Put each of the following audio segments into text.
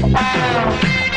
Oh,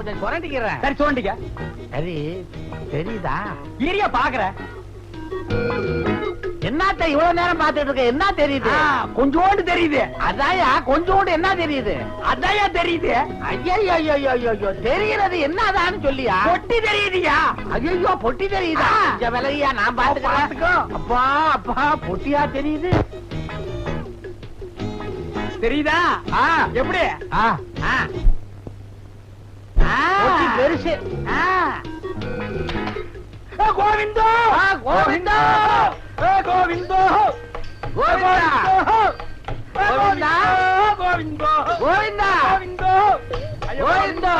கொஞ்சம் சுரண்டிக்கிறேன். சரி சோண்டிக்க சரி தெரியுதா? இரியா பாக்குறேன் என்னத்த இவ்வளவு நேரம் பார்த்துட்டு இருக்க? என்ன தெரியுது? கொஞ்சோண்டு தெரியுது. அதாயா கொஞ்சோண்டு என்ன தெரியுது? அதாயா தெரியுது. ஐயோ ஐயோ ஐயோ தெரிகிறது என்னதான்னு சொல்லியா? பொட்டி தெரியுதுயா? ஐயோ பொட்டி தெரியுதா. இந்த விலையா நான் பாத்துக்கோ. பாத்துக்கிறேன் அப்பா அப்பா பொட்டியா தெரியுது? தெரியுதா? எப்படி? பெருசு. கோவிந்தோ! ஆ, கோவிந்தா. ஏ, கோவிந்தோ! கோவிந்தா. கோவிந்தா. கோவிந்தோ! கோவிந்தா. கோவிந்தா.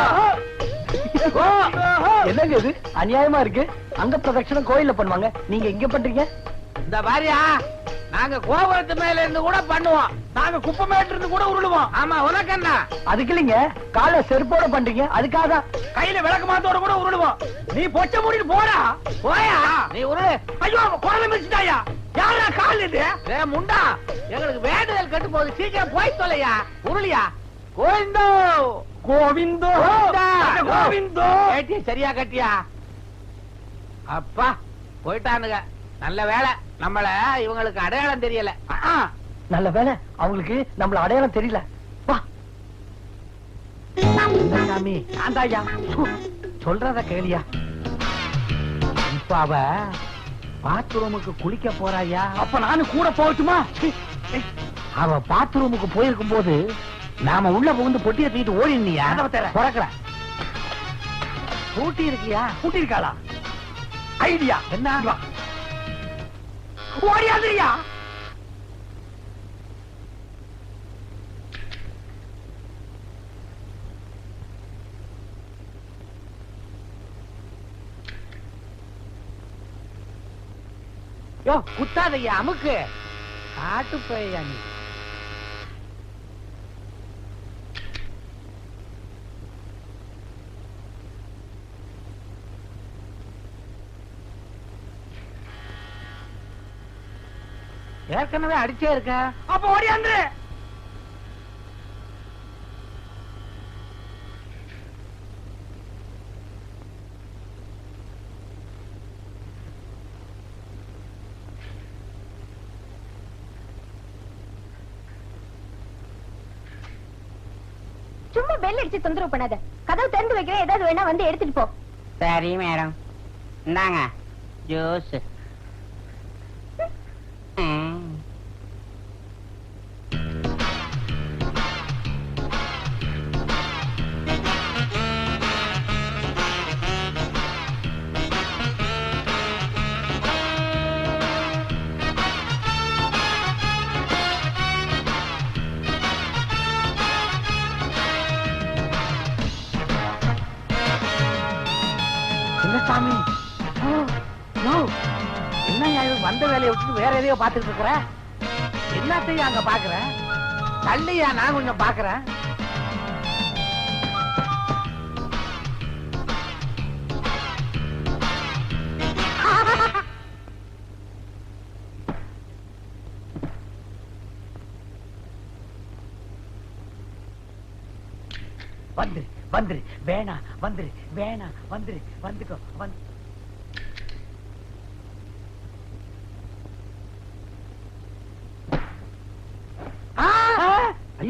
கோவிந்தோ. என்னங்க இது? அநியாயமா இருக்கு? அங்க பிரதட்சணம் கோயில்ல பண்ணுவாங்க. நீங்க இங்க பண்றீங்க? இந்த பாரியா? நாங்க கோபுரத்து மேல இருந்து கூட பண்ணுவோம். நாங்க குப்பமேட்டு இருந்து கூட உருளுவோம். ஆமா என்ன? அதுக்கு இல்லைங்க. காலை செருப்போட பண்றீங்க. அதுக்காக கையில விளக்கு மாத்தோட கூட உருளுவோம். நீ பொச்ச மூடிட்டு போடா. போயா? நீ உருளு. ஐயோ குழந்தை மிச்சிட்டாயா யாரா கால் இது? ஏ முண்டா. எங்களுக்கு வேண்டுதல் கட்டு போகுது. சீக்கிரம் போய் தொலையா? உருளியா? கோவிந்தோ! கோவிந்தோ. கோவிந்தா. சரியா கட்டியா? அப்பா போயிட்டானுங்க. நல்ல வேலை. நம்மள இவங்களுக்கு அடையாளம் தெரியல. நல்ல வேலை. அவங்களுக்கு நம்மள அடையாளம் தெரியல. வா. சாமி ஆண்டாயா சொல்றத கேளியா. இப்ப அவ பாத்ரூமுக்கு குளிக்க போறாயா? அப்ப நானும் கூட போகட்டுமா? அவ பாத்ரூமுக்கு போயிருக்கும் போது நாம உள்ள புகுந்து பொட்டியை தூக்கிட்டு ஓடினியா. திறக்கல பூட்டி இருக்கியா? கூட்டிருக்காளா ஐடியா. என்ன? ஓடியாதுரியா. யோ குத்தாதையா அமுக்கு. காட்டு பேயா நீ. ஏற்கனவே அடிச்சே இருக்க. அப்ப ஓடியாந்து சும்மா பெல் அடிச்சு தொந்தரவு பண்ணாத. கதவு திறந்து வைக்கிறேன் ஏதாவது வேணா வந்து எடுத்துட்டு போ. சரி மேடம். இந்தாங்க. ஜூஸ். விட்டுட்டு வேற எதையோ பாத்துட்டு இருக்கிற? என்னத்தையும் அங்க பாக்குற தள்ளியா நான் கொஞ்சம் பாக்குறேன் வந்துரு வந்துரு வேணா வந்துரு வேணா வந்துரு வந்துக்கோ வந்து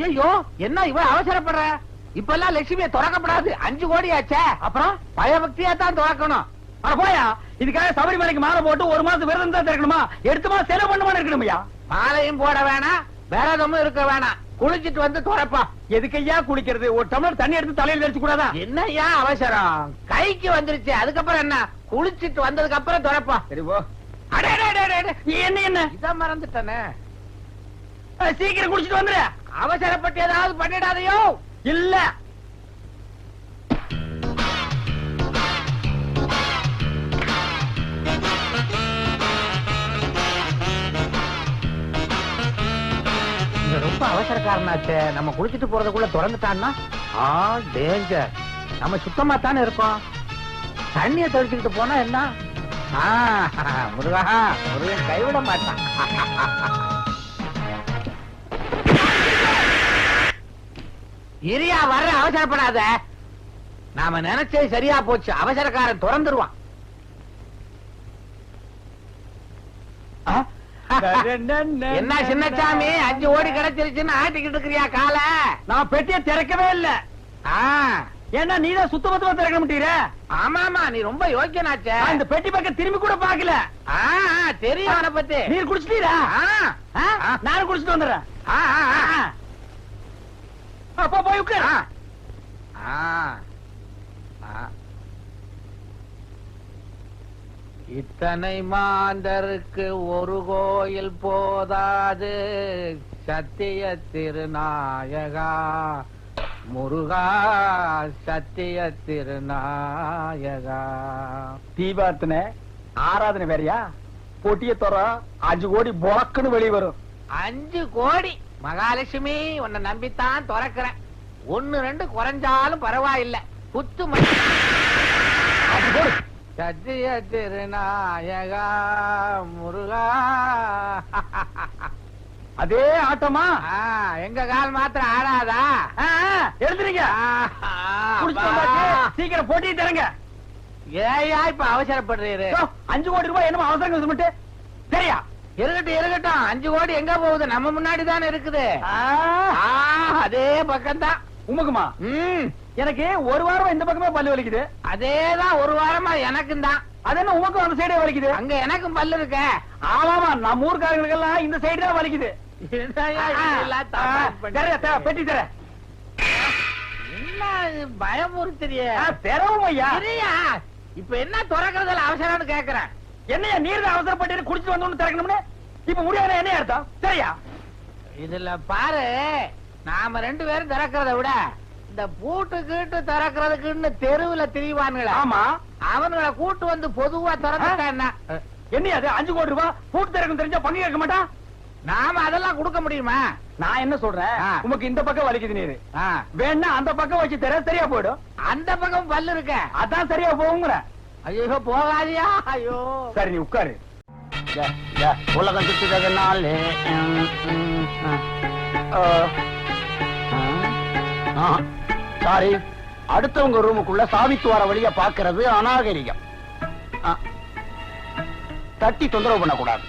ஐயோ என்ன இவன் அவசரப்படுற? இப்ப எல்லாம் லட்சுமியை திறக்கப்படாது. அஞ்சு கோடி ஆச்சே அப்புறம்? பயபக்தியா தான் திறக்கணும். போயா இதுக்காக சபரிமலைக்கு மாலை போட்டு ஒரு மாசம் விரதம் தான் திறக்கணுமா எடுத்து மாசம் செலவு பண்ணுமா இருக்கணுமையா? மாலையும் போட வேணாம் விரதமும் இருக்க வேணாம். குளிச்சிட்டு வந்து துறப்பா. எதுக்கையா குளிக்கிறது? ஒரு டம்ளர் தண்ணி எடுத்து தலையில வச்சு கூடாதா? என்னய்யா அவசரம்? கைக்கு வந்துருச்சு. அதுக்கப்புறம் என்ன? குளிச்சிட்டு வந்ததுக்கு அப்புறம் திறப்போம் சரி போ. அடே, அடே, அடே, அடே, அடே. என்ன என்ன? இத மறந்துட்டனே. சீக்கிரம் குடிச்சிட்டு வந்துரு. அவசரப்பட்டு ஏதாவது பண்ணிடாதையோ? இல்ல. ரொம்ப அவசரக்காரனாச்சே. நம்ம குளிச்சுட்டு போறதுக்குள்ள திறந்துட்டான்னா? ஆ டேஞ்சர் நம்ம சுத்தமா தானே இருக்கோம். தண்ணிய தெளிச்சுக்கிட்டு போனா என்ன? முருகா முருகன் கைவிட மாட்டான். இரியா வர்ற அவசரப்படாத. நாம நினைச்சது சரியா போச்சு. அவசரக்காரன் திறந்துருவான். என்ன சின்னச்சாமி? அஞ்சு ஓடி கிடைச்சிருச்சுன்னு ஆட்டிக்கிட்டு இருக்கிறியா கால? நான் பெட்டியை திறக்கவே இல்ல. ஏன்னா நீதான் சுத்த பத்தமா திறக்க மாட்டீர? ஆமா ஆமா நீ ரொம்ப யோக்கியனாச்சே. இந்த பெட்டி பக்கம் திரும்பி கூட பாக்கல தெரியும் அவனை பத்தி. நீர் குடிச்சிட்டீரா. நானும் குடிச்சிட்டு வந்துடுறேன். அப்போ போய் உட்கார். இத்தனை மாந்தருக்கு ஒரு கோயில் போதாது. சத்திய திருநாயகா. முருகா சத்திய திருநாயகா. தீபார்த்தனை ஆராதனை வேறயா? பொட்டிய தோற அஞ்சு கோடி பொறக்குன்னு வெளியே வரும். அஞ்சு கோடி. மகாலட்சுமி உன்னை நம்பித்தான் திறக்கிறேன். ஒண்ணு ரெண்டு குறைஞ்சாலும் பரவாயில்ல. குத்து. சத்திய திருநாயகா முருகா. அதே ஆட்டமா? எங்க கால் மாத்திரம் ஆடாதா. வந்தாச்சு. சீக்கிரம் போட்டி தரங்க. ஏயா இப்ப அவசரப்படுறீரு. அஞ்சு கோடி ரூபாய் என்னமோ அவசரம் சொல்லிட்டு. சரியா? இருக்கட்டும் இருக்கட்டும். அஞ்சு கோடி எங்க போகுது? நம்ம முன்னாடி தானே இருக்குது. ஆ, ஆ, அதே பக்கம்தான். உமக்குமா? ம். எனக்கு ஒரு வாரமா இந்த பக்கமே பல்லு வலிக்குது. அதேதான் ஒரு வாரமா எனக்கும் தான் அது என்ன உமக்கும் அந்த சைடே வலிக்குது? அங்க எனக்கும் பல்லு இருக்க. ஆமாமா நம்ம ஊர்க்காரங்களுக்கெல்லாம் இந்த சைடு தான் வலிக்குது. பெட்டி தர பயமுறுத்துறிய? தெரவும் ஐயா. இப்ப என்ன திறக்கிறதுல அவசரம்னு கேக்குறேன். என்னையா நீர் தான் அவசரப்பட்டு குடிச்சிட்டு வந்தோம்னு திறக்கணும்னு? இப்ப முடியாது என்ன அர்த்தம்? சரியா? இதுல பாரு நாம ரெண்டு பேரும் திறக்கிறத விட இந்த பூட்டு கீட்டு திறக்கிறதுக்குன்னு தெருவுல திரிவானுங்களே ஆமா. அவனுங்களை கூட்டு வந்து பொதுவா திறந்துட்டா என்ன? அது? அஞ்சு கோடி ரூபாய் பூட்டு திறக்கும் தெரிஞ்சா பங்கு கேட்க மாட்டான்? நாம அதெல்லாம் கொடுக்க முடியுமா? நான் என்ன சொல்றேன். உமக்கு இந்த பக்கம் வலிக்குது நீரு. வேணா அந்த பக்கம் வச்சு தர சரியா போயிடும். அந்த பக்கம் பல்லு இருக்க. அதான் சரியா போகுங்கிற. ஐயோ போகாதியா? ஐயோ. சரி நீ உட்காரு. உலகம் சுற்றுறதுனால சாரி அடுத்தவங்க ரூமுக்குள்ள சாவித்துவார வழியா பாக்குறது அநாகரிகம். தட்டி தொந்தரவு பண்ணக்கூடாது.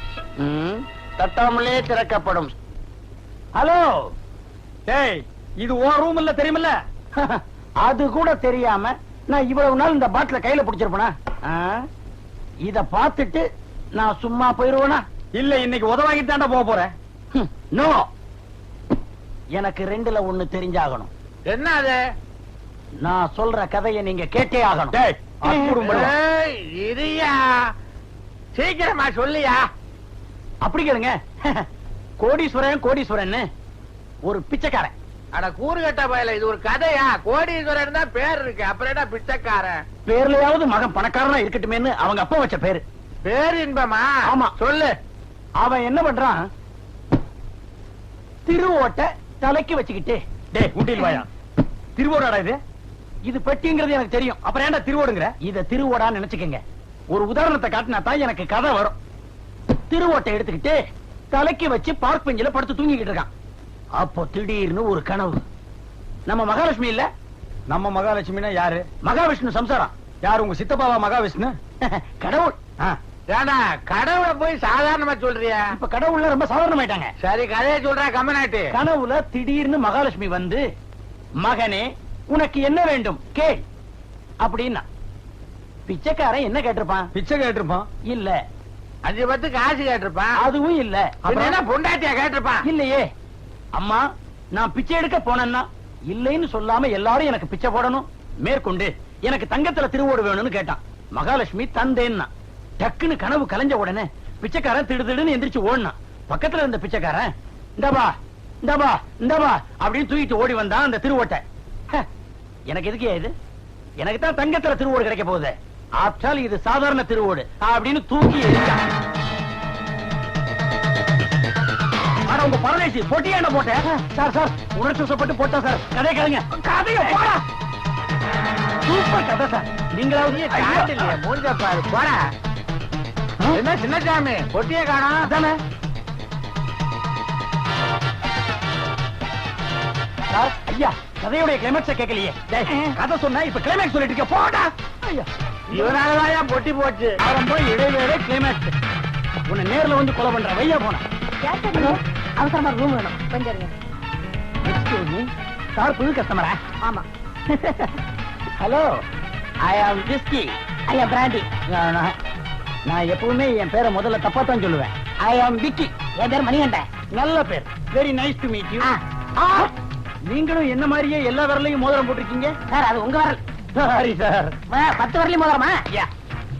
தட்டாமலே திறக்கப்படும். ஹலோ! டேய் இது ஓ ரூம் இல்ல தெரியுமில்ல? அது கூட தெரியாம நான் இவ்வளவு நாள் இந்த பாட்டில கையில பிடிச்சிருப்பேனா? ஆ? இத பார்த்துட்டு நான் சும்மா போயிருவேனா? இல்ல இன்னைக்கு உதவாங்கி தாண்டா போக போறேன். நோ. எனக்கு ரெண்டுல ஒண்ணு தெரிஞ்சாகணும். என்ன அது? நான் சொல்ற கதையை நீங்க கேட்டே ஆகணும். ஏய், இரியா சீக்கிரமா சொல்லியா. அப்படி கேளுங்க. கோடீஸ்வரன் கோடீஸ்வரன் ஒரு பிச்சைக்காரன். அட கூறுகட்ட பயல இது ஒரு கதையா? கோடீஸ்வரன் தான் பேர் இருக்கு. அப்புறம் என்ன பிச்சைக்காரன்? பேர்லயாவது மகன் பணக்காரனா இருக்கட்டுமேன்னு அவங்க அப்பா வச்ச பேரு. பேர் இன்பமா ஆமா. சொல்லு. அவன் என்ன பண்றான்? திருவோட்ட தலைக்கு வச்சுக்கிட்டு. டேய் ஊட்டில் வாயா. திருவோடாடா இது? இது பெட்டிங்கிறது எனக்கு தெரியும். அப்புறம் ஏன்டா திருவோடுங்கிற? இத திருவோடான்னு நினைச்சுக்கங்க. ஒரு உதாரணத்தை காட்டினா தான் எனக்கு கதை வரும். திருவோட்டை எடுத்துக்கிட்டு தலைக்கு வச்சு பார்க் பெஞ்சில படுத்து தூங்கிக்கிட்டு இருக்கான். அப்போ திடீர்னு ஒரு கனவு. நம்ம மகாலட்சுமி இல்ல? நம்ம மகாலட்சுமினா யாரு? மகாவிஷ்ணு சம்சாரம் யாரு உங்க சித்தப்பாவா மகாவிஷ்ணு? கடவுள். ஆ. ஏடா கடவுளை போய் சாதாரணமா சொல்றியா? இப்ப கடவுள்ல ரொம்ப சாதாரணமாயிட்டாங்க. சரி கதையை சொல்ற கம்மநாட்டு. கனவுல திடீர்னு மகாலட்சுமி வந்து மகனே உனக்கு என்ன வேண்டும்? கேள். அப்படின்னா பிச்சைக்காரன் என்ன கேட்டிருப்பான்? பிச்சை கேட்டிருப்பான். இல்ல. அஞ்சு பத்து காசு கேட்டிருப்பான். அதுவும் இல்ல. பொண்டாட்டியா கேட்டிருப்பான்? இல்லையே. அம்மா நான் பிச்சை எடுக்க போனேன்னா இல்லைன்னு சொல்லாம எல்லாரும் எனக்கு பிச்சை போடணும். மேற்கொண்டு எனக்கு தங்கத்துல திருவோடு வேணும்னு கேட்டான். மகாலட்சுமி தந்தேன்னா. டக்குன்னு கனவு கலைஞ்ச உடனே பிச்சைக்காரன் திடு திடுன்னு எந்திரிச்சு ஓடினான். பக்கத்துல இருந்த பிச்சைக்காரன் இந்தாபா இந்தாபா இந்தாபா அப்படின்னு தூக்கிட்டு ஓடி வந்தான் அந்த திருவோட்டை. ஹ, எனக்கு எதுக்கு இது? எனக்கு தான் தங்கத்துல திருவோடு கிடைக்க போகுது. ஆப்டால் இது சாதாரண திருவோடு அப்படின்னு தூக்கி எறிஞ்சான். ஆனா உங்க பரதேசி பொட்டியா என்ன போட்டேன் சார் சார் உணர்ச்சி வசப்பட்டு போட்டா சார் கதை கதைங்க கதைய போடா. சூப்பர் கதை சார். நீங்களாவது இல்லையே, மூஞ்ச பாரு. போடா. என்ன சின்னசாமி பொட்டியே காணோம். அதானே. சார் ஐயா கதையுடைய கிளைமேக்ஸ கேட்கலையே. டேய், கதை சொன்னா இப்ப கிளைமேக்ஸ் சொல்லிட்டு இருக்க. போடா. ஐயா. இவனாலதான் பொட்டி போச்சு. ஆரம்பம் இடைவேளை கிளைமேக்ஸ் உன்னை நேர்ல வந்து கொலை பண்ற வையா போன? அவசரமா ரூம் வேணும். கொஞ்சம் இருங்க. எக்ஸ்கியூஸ் மீ சார் புது கஸ்டமரா ஆமா. ஹலோ ஐ ஆம் விஸ்கி ஐயா பிராண்டி நான் எப்பவுமே என் பேரை முதல்ல தப்பா தான் சொல்லுவேன். ஐ ஆம் விக்கி என் பேர் மணிகண்டன் நல்ல பேர். Very nice to meet you. நீங்களும் என்ன மாதிரியே எல்லா விரலையும் மோதிரம் போட்டிருக்கீங்க? சார் அது உங்க வரல். சாரி சார் பத்து வரலையும் முதலமா யா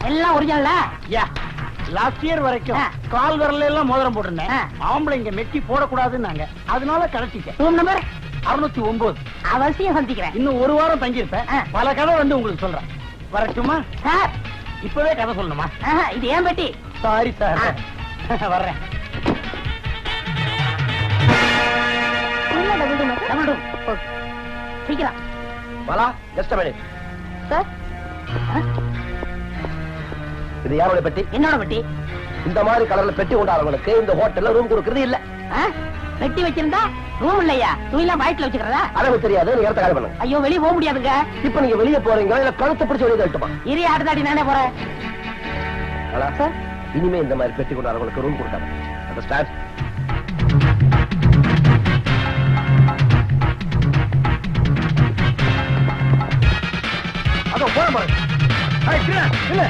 எல்லாம் ஒரிஜினலா யா லாஸ்ட் இயர் வரைக்கும். கால் விரல்ல எல்லாம் மோதிரம் போட்டிருந்தேன். ஆம்பளைங்க மெட்டி போடக்கூடாதுன்னாங்க. அதனால கழட்டிட்டேன். ரூம் நம்பர் அறுநூத்தி ஒன்பது அவசியம் சந்திக்கிறேன். இன்னும் ஒரு வாரம் தங்கியிருப்பேன். பல கதை வந்து உங்களுக்கு சொல்றேன். வரட்டுமா? சார். இப்பவே கதை சொல்லணுமா? இது ஏன் பெட்டி? சாரி சார் வர்றேன். சீக்கிரம். Bala just minute sir. இது யாருடைய பெட்டி? என்னோட பெட்டி. இந்த மாதிரி கலர்ல பெட்டி கொண்டாடுறவங்களுக்கு இந்த ஹோட்டல்ல ரூம் கொடுக்கறது இல்ல? பெட்டி வச்சிருந்தா ரூம் இல்லையா? துணிலாம் வயிற்றுல வச்சுக்கிறதா? அளவு தெரியாது நீங்க இடத்த காலி பண்ணுங்க ஐயோ வெளிய போக முடியாதுங்க. இப்ப நீங்க வெளியே போறீங்க இல்ல கழுத்தை பிடிச்சு வெளியே தட்டுமா இரு ஆடுதாடி நானே போறேன். சார் இனிமே இந்த மாதிரி பெட்டி கொண்டாடுறவங்களுக்கு ரூம் கொடுக்காது. அண்டர்ஸ்டாண்ட் அதோ போற பாரு ஏய், கீழே,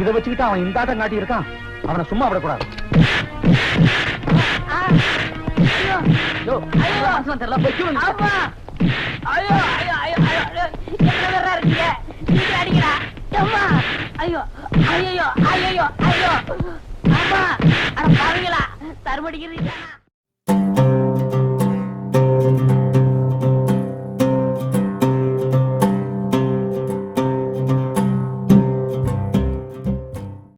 இத வச்சுக்கிட்டு அவன் இந்த ஆட்டம் காட்டி இருக்கான் அவனை சும்மா விடக்கூடாது ஆ. ஐயோ. யோ, ஐயோ. வாசனம் தெரியல, போய் கீழே நில்லு. அம்மா. ஐயோ ஐயோ ஐயோ ஐயோ அம்மா. அட பாவீங்களா தருமடிக்கிறீங்களா